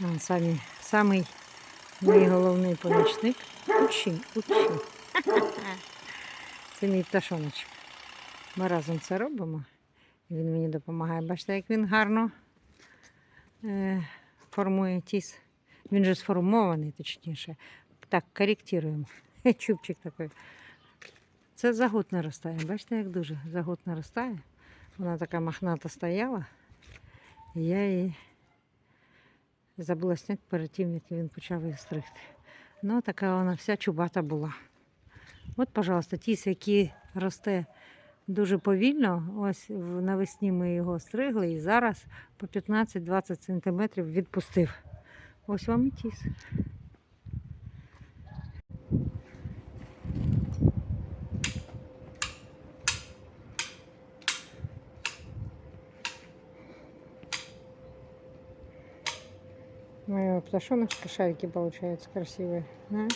Він самі, самий мій головний помічник. Учи, учи. Це мій пташоночок. Ми разом це робимо. Він мені допомагає. Бачите, як він гарно е, формує тіс. Він же сформований, точніше. Так, коректуємо. Чубчик такий. Це за год наростає. Бачите, як дуже за год наростає. Вона така мохната стояла. Я її забула сняти перед тим, як він почав її стригти. Ну, така вона вся чубата була. От, пожалуйста, тіс, який росте дуже повільно. Ось навесні ми його стригли і зараз по 15-20 см відпустив. Ось вам і тіс. Моя пташоночка шарики получаются красивые. Да?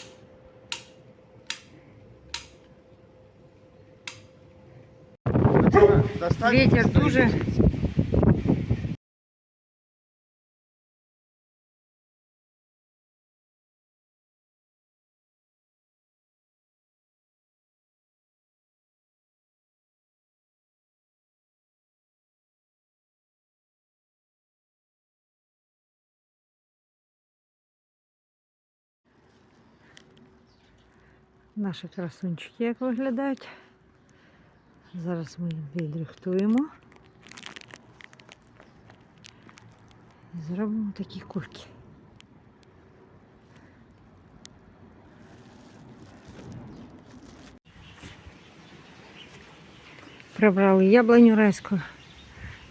Ветер дуже. Наші красунчики як виглядають. Зараз ми їх відрихтуємо. І зробимо такі кульки. Прибрали яблуню райську.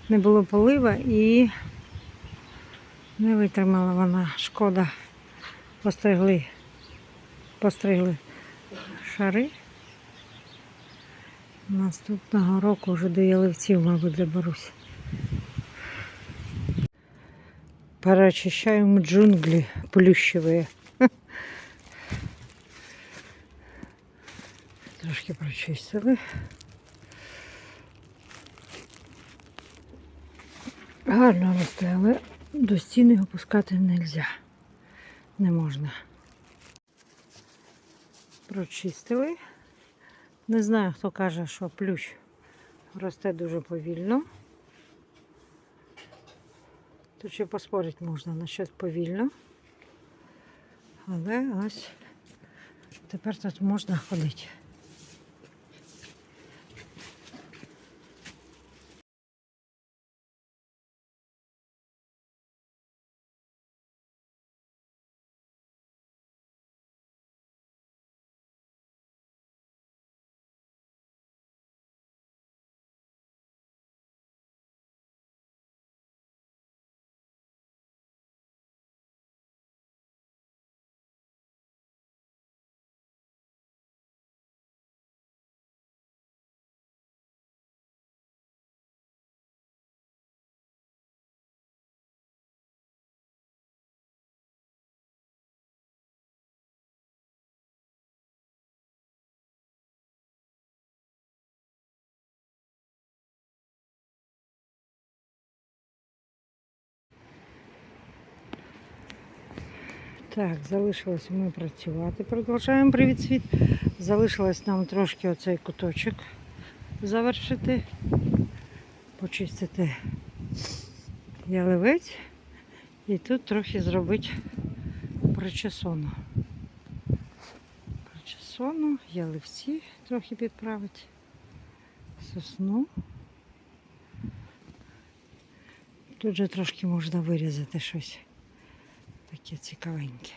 Не було полива і не витримала вона. Шкода. Постригли, постригли шари. Наступного року вже до яливців, мабуть, доберусь. Перечищаємо джунглі плющеві. Трошки прочистили. Гарно росте, але до стіни опускати не можна. Прочистили. Не знаю, хто каже, що плющ росте дуже повільно. Тут ще поспорити можна на щось повільно. Але ось тепер тут можна ходити. Так, залишилось ми працювати. Продовжуємо привіт світ. Залишилось нам трошки оцей куточок завершити, почистити яливець і тут трохи зробити причесону. Причесону, яливці трохи підправити, сосну. Тут же трошки можна вирізати щось таке цікавеньке.